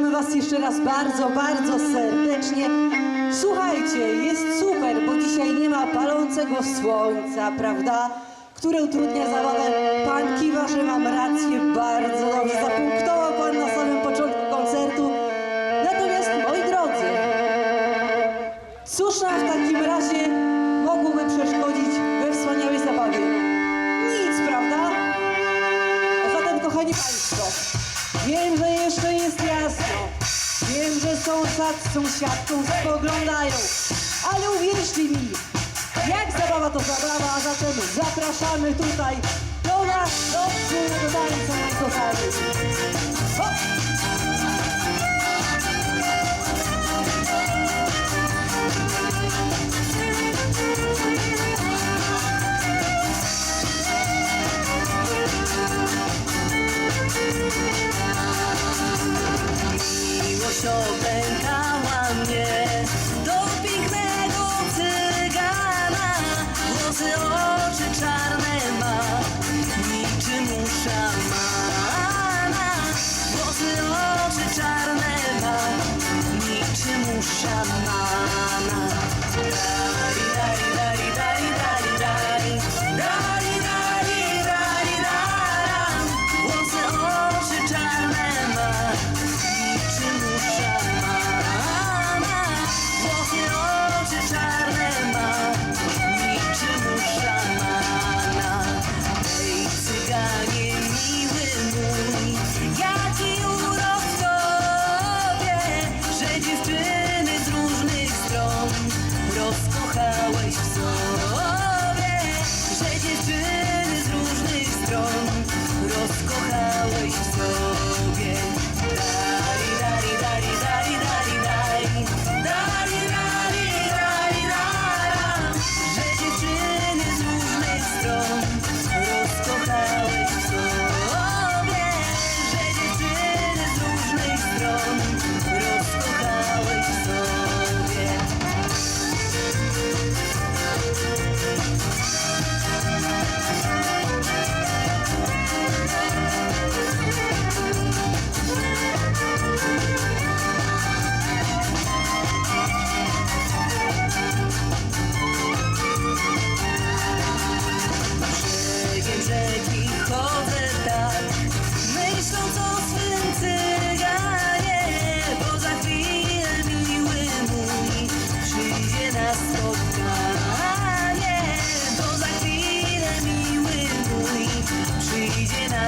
Witamy Was jeszcze raz bardzo, bardzo serdecznie. Słuchajcie, jest super, bo dzisiaj nie ma palącego słońca, prawda? Które utrudnia zabawę. Pan kiwa, że mam rację, bardzo dobrze. Zapunktował Pan na samym początku koncertu. Natomiast, moi drodzy, cóż nam w takim razie mogłoby przeszkodzić wiem, że jeszcze jest jasno. Wiem, że sąsiad z sąsiadką spoglądają. Ale uwierzcie mi, jak zabawa to zabawa, a zatem zapraszamy tutaj do nas, do wspólnego tańca, kochani. Hop! Miłość opętała mnie do pięknego cygana. Włosy, oczy czarne ma, niczym u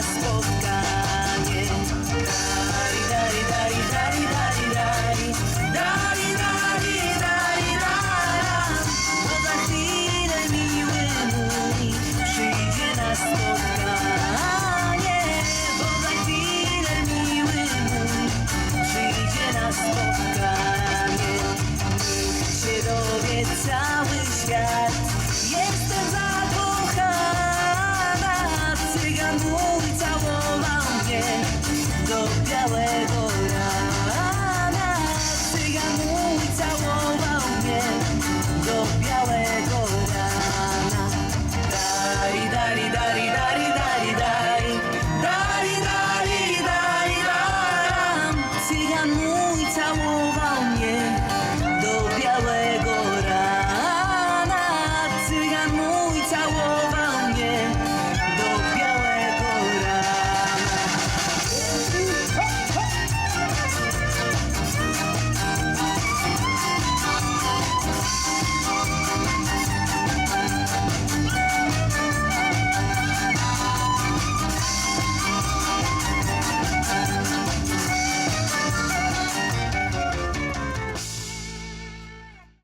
spotkanie away.